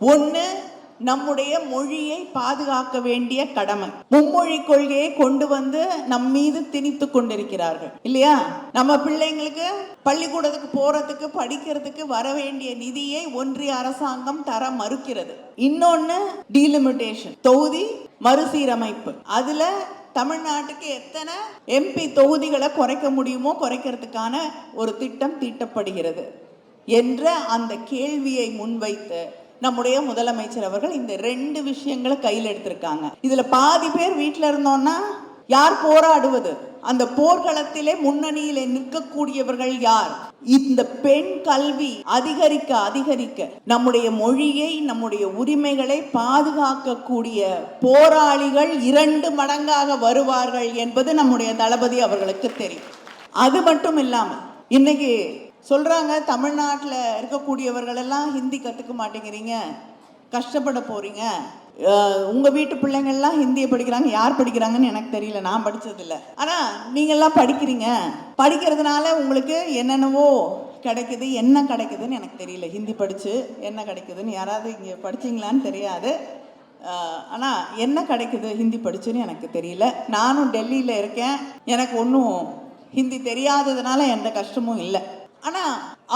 ஒன்று நம்முடைய மொழியை பாதுகாக்க வேண்டிய கடமை. மும்மொழி கொள்கையை கொண்டு வந்து நம் மீது திணித்து கொண்டிருக்கிறார்கள். இல்லையா? நம்ம பிள்ளைங்களுக்கு பள்ளிக்கூடத்துக்கு போறதுக்கு படிக்கிறதுக்கு வர வேண்டிய நிதியை ஒன்றிய அரசாங்கம் தர மறுக்கிறது. இன்னொன்னு டீலிமிட்டேஷன் தொகுதி மறுசீரமைப்பு. அதுல தமிழ்நாட்டுக்கு எத்தனை எம்பி தொகுதிகளை குறைக்க முடியுமோ குறைக்கிறதுக்கான ஒரு திட்டம் தீட்டப்படுகிறது. என்ற அந்த கேள்வியை முன்வைத்து நம்முடைய முதலமைச்சர் அவர்கள் இந்த ரெண்டு விஷயங்களை கையில் எடுத்திருக்காங்க. இதுல பாதி பேர் வீட்டில் இருந்தோம்னா யார் போராடுவது? அந்த போர்க்களத்திலே முன்னணியிலே நிற்கக்கூடியவர்கள் யார்? இந்த பெண் கல்வி அதிகரிக்க அதிகரிக்க நம்முடைய மொழியை நம்முடைய உரிமைகளை பாதுகாக்கக்கூடிய போராளிகள் இரண்டு மடங்காக வருவார்கள் என்பது நம்முடைய தளபதி அவர்களுக்கு தெரியும். அது மட்டும் இல்லாமல் இன்னைக்கு சொல்கிறாங்க தமிழ்நாட்டில் இருக்கக்கூடியவர்கள் எல்லாம் ஹிந்தி கற்றுக்க மாட்டேங்கிறீங்க. கஷ்டப்பட போகிறீங்க உங்கள் வீட்டு பிள்ளைங்கள்லாம் ஹிந்தியை படிக்கிறாங்க. யார் படிக்கிறாங்கன்னு எனக்கு தெரியல. நான் படித்ததில்ல ஆனால் நீங்கள்லாம் படிக்கிறீங்க. படிக்கிறதுனால உங்களுக்கு என்னென்னவோ கிடைக்குது. என்ன கிடைக்குதுன்னு எனக்கு தெரியல. ஹிந்தி படித்து என்ன கிடைக்குதுன்னு. யாராவது இங்கே படிச்சிங்களான்னு தெரியாது. ஆனால் என்ன கிடைக்குது ஹிந்தி படிச்சுன்னு எனக்கு தெரியல. நானும் டெல்லியில் இருக்கேன். எனக்கு ஒன்றும் ஹிந்தி தெரியாததுனால எந்த கஷ்டமும் இல்லை. ஆனா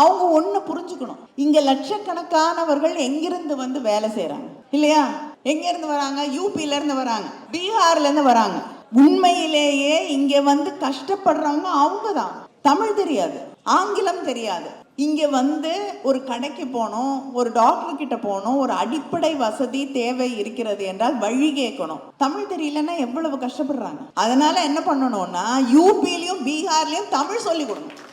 அவங்க ஒண்ணு புரிஞ்சுக்கணும். இங்க லட்சக்கணக்கானவர்கள் எங்கிருந்து வந்து வேலை செய்யறாங்க இல்லையா? எங்க இருந்து வராங்க யூபில இருந்து வராங்க. பீகார்ல இருந்து வராங்க. உண்மையிலேயே இங்க வந்து கஷ்டப்படுறவங்க அவங்க தான் தமிழ் தெரியாது. ஆங்கிலம் தெரியாது. இங்க வந்து ஒரு கடைக்கு போகணும் ஒரு டாக்டர் கிட்ட போகணும் ஒரு அடிப்படை வசதி தேவை இருக்கிறது என்றால் வழி கேட்கணும். தமிழ் தெரியலன்னா எவ்வளவு கஷ்டப்படுறாங்க? அதனால என்ன பண்ணணும்னா யூபிலையும் பீகார்லயும் தமிழ் சொல்லி கொடுக்கணும்.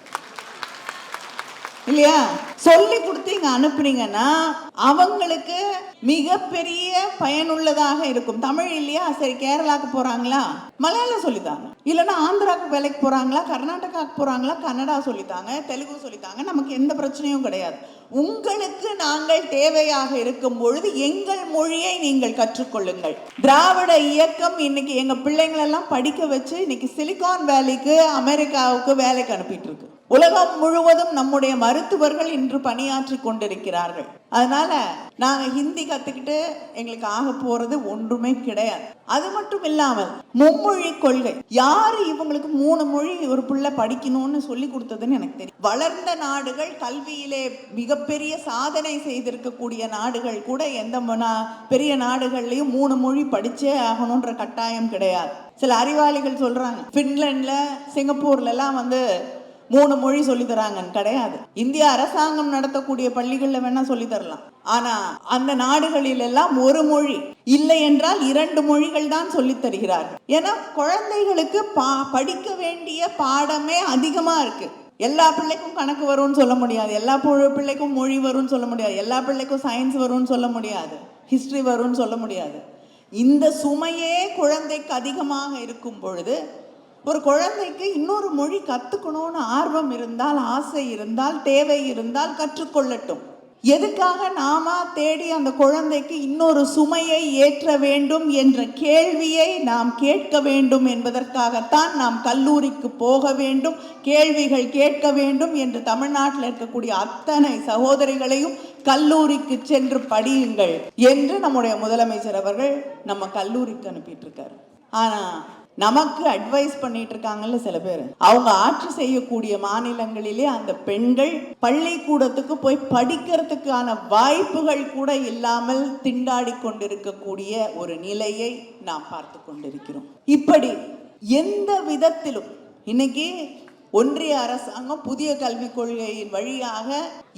இல்லையா? சொல்லி கொடுத்து இங்க அனுப்புனீங்கன்னா அவங்களுக்கு மிகப்பெரிய பயனுள்ளதாக இருக்கும். தமிழ் இல்லையா? சரி கேரளாக்கு போறாங்களா? மலையாளம் சொல்லித்தாங்க. இல்லைன்னா ஆந்திராக்கு வேலைக்கு போறாங்களா? கர்நாடகாக்கு போறாங்களா? கன்னடா சொல்லித்தாங்க தெலுங்கு சொல்லித்தாங்க. நமக்கு எந்த பிரச்சனையும் கிடையாது. உங்களுக்கு நாங்கள் தேவையாக இருக்கும் பொழுது எங்கள் மொழியை நீங்கள் கற்றுக்கொள்ளுங்கள். திராவிட இயக்கம் இன்னைக்கு எங்க பிள்ளைங்களெல்லாம் படிக்க வச்சு இன்னைக்கு சிலிகான் வேலிக்கு அமெரிக்காவுக்கு வேலைக்கு அனுப்பிட்டு இருக்கு உலகம் முழுவதும் நம்முடைய மருத்துவர்கள் இன்று பணியாற்றி கொண்டிருக்கிறார்கள். அதனால நாங்க ஹிந்தி கத்துக்கிட்டு எங்களுக்கு ஆக போறது ஒன்றுமே கிடையாது. அது மட்டும் இல்லாமல் மும்மொழி கொள்கை. யாரு இவங்களுக்கு மூணு மொழி ஒரு பிள்ளை படிக்கணும்னு சொல்லி கொடுத்ததுன்னு எனக்கு தெரியும். வளர்ந்த நாடுகள் கல்வியிலே மிகப்பெரிய சாதனை செய்திருக்கக்கூடிய நாடுகள் கூட எந்த பெரிய நாடுகள்லயும் மூணு மொழி படிச்சே ஆகணுன்ற கட்டாயம் கிடையாது. சில அறிவாளிகள் சொல்றாங்க பின்லாண்ட்ல சிங்கப்பூர்ல எல்லாம் வந்து மூணு மொழி சொல்லித்தராங்கன்னு கிடையாது. இந்திய அரசாங்கம் நடத்தக்கூடிய பள்ளிகளில் வேணா சொல்லி தரலாம். ஆனா அந்த நாடுகளில் எல்லாம் ஒரு மொழி இல்லை என்றால் இரண்டு மொழிகள் தான் சொல்லித் தருகிறார்கள். ஏன்னா குழந்தைகளுக்கு பா படிக்க வேண்டிய பாடமே அதிகமா இருக்கு. எல்லா பிள்ளைக்கும் கணக்கு வரும்னு சொல்ல முடியாது. எல்லா பிள்ளைக்கும் மொழி வரும்னு சொல்ல முடியாது. எல்லா பிள்ளைக்கும் சயின்ஸ் வரும்னு சொல்ல முடியாது. ஹிஸ்ட்ரி வரும்னு சொல்ல முடியாது. இந்த சுமையே குழந்தைக்கு அதிகமாக இருக்கும் பொழுது ஒரு குழந்தைக்கு இன்னொரு மொழி கத்துக்கணும்னு ஆர்வம் இருந்தால் ஆசை இருந்தால் தேவை இருந்தால் கற்றுக்கொள்ளட்டும். எதுக்காக நாம தேடி அந்த குழந்தைக்கு இன்னொரு சுமையை ஏற்ற வேண்டும் என்ற கேள்வியை நாம் கேட்க வேண்டும் என்பதற்காகத்தான் நாம் கல்லூரிக்கு போக வேண்டும் கேள்விகள் கேட்க வேண்டும் என்று தமிழ்நாட்டில் இருக்கக்கூடிய அத்தனை சகோதரிகளையும் கல்லூரிக்கு சென்று படியுங்கள் என்று நம்முடைய முதலமைச்சர் அவர்கள் நம்ம கல்லூரிக்கு அனுப்பிட்டு இருக்காரு ஆனா நமக்கு அட்வைஸ் பண்ணிட்டு இருக்காங்கல்ல சில பேர். அவங்க ஆட்சி செய்யக்கூடிய மாநிலங்களிலே அந்த பெண்கள் பள்ளிக்கூடத்துக்கு போய் படிக்கிறதுக்கான வாய்ப்புகள் கூட இல்லாமல் திண்டாடி கொண்டிருக்கக்கூடிய ஒரு நிலையை நாம் பார்த்து கொண்டிருக்கிறோம். இப்படி எந்த விதத்திலும் இன்னைக்கு ஒன்றிய அரசாங்கம் புதிய கல்விக் கொள்கையின் வழியாக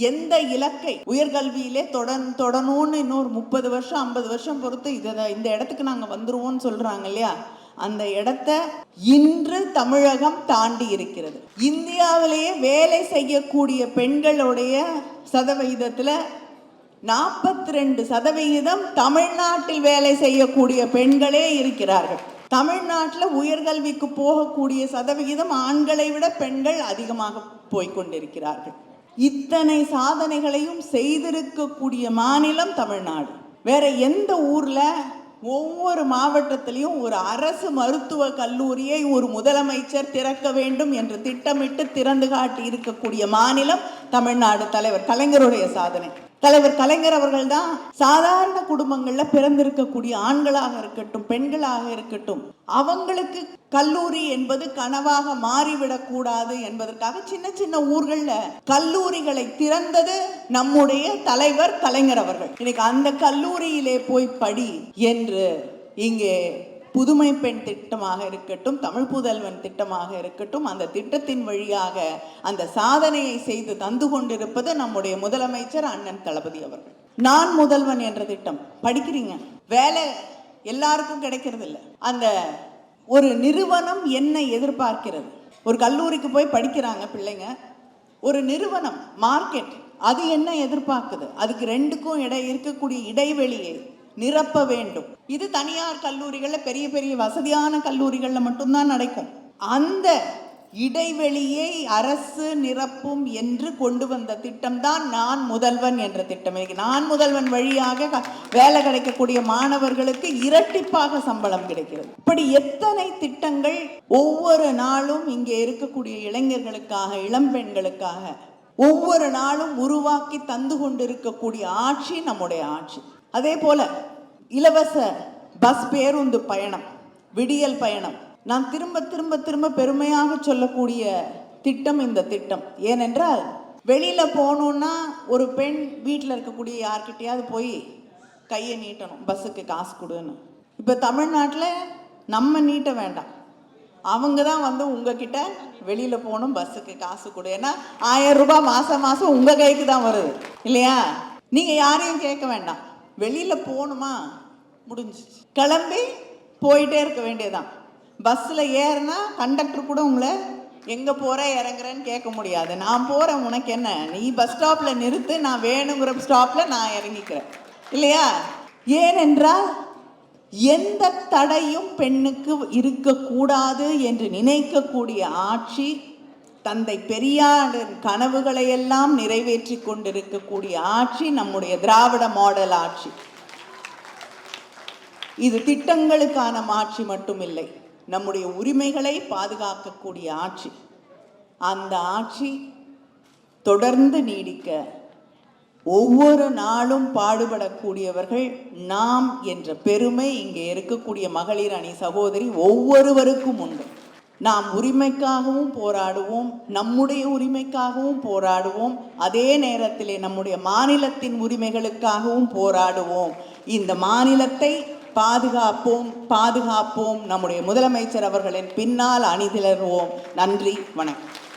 எந்த இலக்கை உயர்கல்வியிலே தொடர் தொடணும்னு இன்னொரு முப்பது வருஷம் ஐம்பது வருஷம் பொறுத்து இதை இந்த இடத்துக்கு நாங்கள் வந்துருவோம்னு சொல்றாங்க இல்லையா? அந்த இடத்த இன்று தமிழகம் தாண்டி இருக்கிறது. இந்தியாவிலேயே வேலை செய்யக்கூடிய பெண்களுடைய சதவிகிதத்தில் நாற்பத்தி ரெண்டு சதவிகிதம் தமிழ்நாட்டில் வேலை செய்யக்கூடிய பெண்களே இருக்கிறார்கள். தமிழ்நாட்டில் உயர்கல்விக்கு போகக்கூடிய சதவிகிதம் ஆண்களை விட பெண்கள் அதிகமாக போய்கொண்டிருக்கிறார்கள் இத்தனை சாதனைகளையும் செய்திருக்கக்கூடிய மாநிலம் தமிழ்நாடு. வேற எந்த ஊர்ல ஒவ்வொரு மாவட்டத்திலையும் ஒரு அரசு மருத்துவ கல்லூரியை ஒரு முதலமைச்சர் திறக்க வேண்டும் என்று திட்டமிட்டு திறந்து காட்டி இருக்கக்கூடிய மாநிலம் தமிழ்நாடு தலைவர். கலைஞருடைய சாதனை. தலைவர் கலைஞர் அவர்கள் தான் சாதாரண குடும்பங்கள்ல பிறந்திருக்கக்கூடிய ஆண்களாக இருக்கட்டும் பெண்களாக இருக்கட்டும் அவங்களுக்கு கல்லூரி என்பது கனவாக மாறிவிடக் கூடாது என்பதற்காக சின்ன சின்ன ஊர்கள்ல கல்லூரிகளை திறந்தது நம்முடைய தலைவர் கலைஞர் அவர்கள். இன்னைக்கு அந்த கல்லூரியிலே போய் படி என்று இங்கே புதுமை பெண் திட்டமாக இருக்கட்டும் தமிழ் புதல்வன் திட்டமாக இருக்கட்டும் அந்த திட்டத்தின் வழியாக அந்த சாதனையை செய்து தந்து கொண்டிருப்பது நம்முடைய முதலமைச்சர் அண்ணன் தளபதி அவர்கள். நான் முதல்வன் என்ற திட்டம். படிக்கிறீங்க? வேலை எல்லாருக்கும் கிடைக்கிறது இல்லை அந்த ஒரு நிறுவனம் என்ன எதிர்பார்க்கிறது. ஒரு கல்லூரிக்கு போய் படிக்கிறாங்க பிள்ளைங்க. ஒரு நிறுவனம் மார்க்கெட் அது என்ன எதிர்பார்க்குது? அதுக்கு ரெண்டுக்கும் இடை இருக்கக்கூடிய இடைவெளியை நிரப்ப வேண்டும். இது தனியார் கல்லூரிகளில் பெரிய பெரிய வசதியான கல்லூரிகளில் மட்டும்தான் நடக்கும். அந்த இடைவெளியை அரசு நிரப்பும் என்று கொண்டு வந்த திட்டம்தான் நான் முதல்வன் என்ற திட்டம். நான் முதல்வன் வழியாக வேலை கிடைக்கக்கூடிய மாணவர்களுக்கு இரட்டிப்பாக சம்பளம் கிடைக்கிறது. இப்படி எத்தனை திட்டங்கள் ஒவ்வொரு நாளும் இங்கே இருக்கக்கூடிய இளைஞர்களுக்காக இளம்பெண்களுக்காக ஒவ்வொரு நாளும் உருவாக்கி தந்து கொண்டிருக்கக்கூடிய ஆட்சி நம்முடைய ஆட்சி. அதே போல இலவச பஸ் பேருந்து பயணம் விடியல் பயணம். நான் திரும்ப திரும்ப திரும்ப பெருமையாக சொல்லக்கூடிய திட்டம் இந்த திட்டம். ஏனென்றால் வெளியில் போகணுன்னா ஒரு பெண் வீட்டில் இருக்கக்கூடிய யார்கிட்டையாவது போய் கையை நீட்டணும் பஸ்ஸுக்கு காசு கொடுன்னு. இப்போ தமிழ்நாட்டில் நம்ம நீட்ட வேண்டாம். அவங்க தான் வந்து உங்ககிட்ட வெளியில் போகணும் பஸ்ஸுக்கு காசு கொடு. ஏன்னா ஆயிரம் ரூபாய் மாதம் மாதம் உங்கள் கைக்கு தான் வருது. இல்லையா? நீங்கள் யாரையும் கேட்க வேண்டாம். வெளியில் போகணுமா? முடிஞ்சிச்சு. கிளம்பி போயிட்டே இருக்க வேண்டியதுதான். பஸ்ஸில் ஏறினா கண்டக்டர் கூட உங்களை எங்கே போகிற இறங்குறேன்னு கேட்க முடியாது. நான் போகிறேன் உனக்கு என்ன? நீ பஸ் ஸ்டாப்பில் நிறுத்து நான் வேணுங்கிற ஸ்டாப்பில் நான் இறங்கிக்கிறேன். இல்லையா? ஏனென்றால் எந்த தடையும் பெண்ணுக்கு இருக்கக்கூடாது என்று நினைக்கக்கூடிய ஆட்சி தந்தை பெரியாரின் கனவுகளை எல்லாம் நிறைவேற்றி கொண்டிருக்கக்கூடிய ஆட்சி நம்முடைய திராவிட மாடல் ஆட்சி. இது திட்டங்களுக்கான ஆட்சி மட்டுமில்லை நம்முடைய உரிமைகளை பாதுகாக்கக்கூடிய ஆட்சி. அந்த ஆட்சி தொடர்ந்து நீடிக்க ஒவ்வொரு நாளும் பாடுபடக்கூடியவர்கள் நாம் என்ற பெருமை இங்கே இருக்கக்கூடிய மகளிர் அணி சகோதரி ஒவ்வொருவருக்கும் உண்டு. நாம் உரிமைக்காகவும் போராடுவோம் நம்முடைய உரிமைக்காகவும் போராடுவோம் அதே நேரத்திலே நம்முடைய மாநிலத்தின் உரிமைகளுக்காகவும் போராடுவோம். இந்த மாநிலத்தை பாதுகாப்போம் பாதுகாப்போம். நம்முடைய முதலமைச்சர் அவர்களின் பின்னால் அணிதிலர்வோம் நன்றி வணக்கம்.